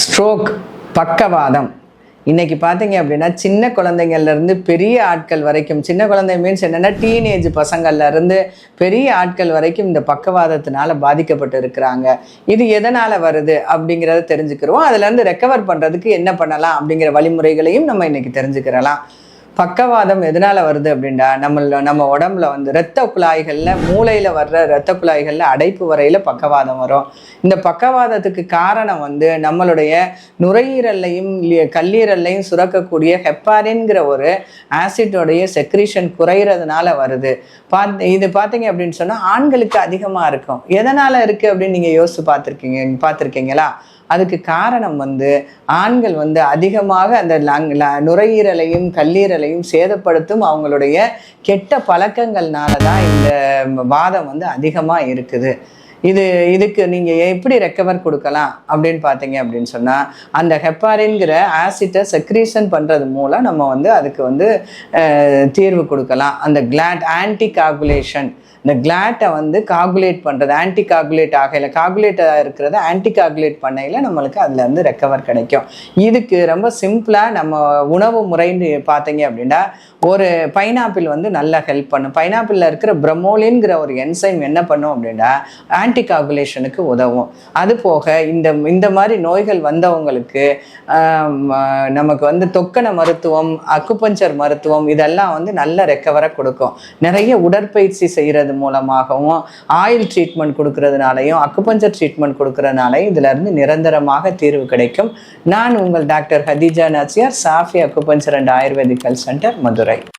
Stroke பக்கவாதம். இன்றைக்கி பார்த்தீங்க அப்படின்னா சின்ன குழந்தைங்கள்லேருந்து பெரிய ஆட்கள் வரைக்கும் சின்ன குழந்தை மீன்ஸ் என்னென்னா டீனேஜ் பசங்கள்லேருந்து பெரிய ஆட்கள் வரைக்கும் இந்த பக்கவாதத்தினால பாதிக்கப்பட்டு இருக்கிறாங்க. இது எதனால் வருது அப்படிங்கிறத தெரிஞ்சுக்கிறோம். அதுலேருந்து ரெக்கவர் பண்ணுறதுக்கு என்ன பண்ணலாம் அப்படிங்கிற வழிமுறைகளையும் நம்ம இன்றைக்கி தெரிஞ்சுக்கிறலாம். பக்கவாதம் எதனால வருது அப்படின்னா நம்மள நம்ம உடம்புல வந்து இரத்த குழாய்களில் மூளையில் வர்ற இரத்த குழாய்களில் அடைப்பு வரையில் பக்கவாதம் வரும். இந்த பக்கவாதத்துக்கு காரணம் வந்து நம்மளுடைய நுரையீரல்லையும் கல்லீரல்லையும் சுரக்கக்கூடிய ஹெப்பாரின்கிற ஒரு ஆசிட்டோடைய செக்ரீஷன் குறையிறதுனால வருது. பாத் இது பார்த்தீங்க அப்படின்னு சொன்னால் ஆண்களுக்கு அதிகமாக இருக்கும். எதனால் இருக்குது அப்படின்னு நீங்கள் யோசிச்சு பார்த்துருக்கீங்க பார்த்துருக்கீங்களா? அதுக்கு காரணம் வந்து ஆண்கள் வந்து அதிகமாக அந்த லங் ல- நுரையீரலையும் கல்லீரலையும் சேதப்படுத்தும் அவங்களுடைய கெட்ட பழக்கங்கள்னால தான் இந்த வாதம் வந்து அதிகமாக இருக்குது. இது இதுக்கு நீங்கள் எப்படி ரெக்கவர் கொடுக்கலாம் அப்படின்னு பார்த்தீங்க அப்படின்னு சொன்னால் அந்த ஹெப்பாரின்கிற ஆசிட்டை செக்ரீஷன் பண்ணுறது மூலம் நம்ம வந்து அதுக்கு வந்து தீர்வு கொடுக்கலாம். அந்த கிளாட் ஆன்டி காகுலேஷன் இந்த கிளாட்டை வந்து காகுலேட் பண்ணுறது ஆன்டி காகுலேட் ஆகையில் காகுலேட்டாக இருக்கிறத ஆன்டி காகுலேட் பண்ணையில் நம்மளுக்கு அதில் ரெக்கவர் கிடைக்கும். இதுக்கு ரொம்ப சிம்பிளாக நம்ம உணவு முறைன்னு பார்த்தீங்க அப்படின்னா ஒரு பைனாப்பிள் வந்து நல்லா ஹெல்ப் பண்ணும். பைனாப்பிளில் இருக்கிற பிரமோலின்கிற ஒரு என்சைம் என்ன பண்ணும் அப்படின்னா ஆன்டி காகுலேஷனுக்கு உதவும். அது போக இந்த இந்த மாதிரி நோய்கள் வந்தவங்களுக்கு நமக்கு வந்து தொக்கன மருத்துவம் அக்குபஞ்சர் மருத்துவம் இதெல்லாம் வந்து நல்ல ரெக்கவரை கொடுக்கும். நிறைய உடற்பயிற்சி செய்கிறது மூலமாகவும் ஆயில் ட்ரீட்மெண்ட் கொடுக்கறதுனாலையும் அக்குபஞ்சர் ட்ரீட்மெண்ட் கொடுக்கறதுனாலையும் இதிலிருந்து நிரந்தரமாக தீர்வு கிடைக்கும். நான் உங்கள் doctor Hatheeja Nachiyar Safi acupuncture and ayurvedical centre Madurai.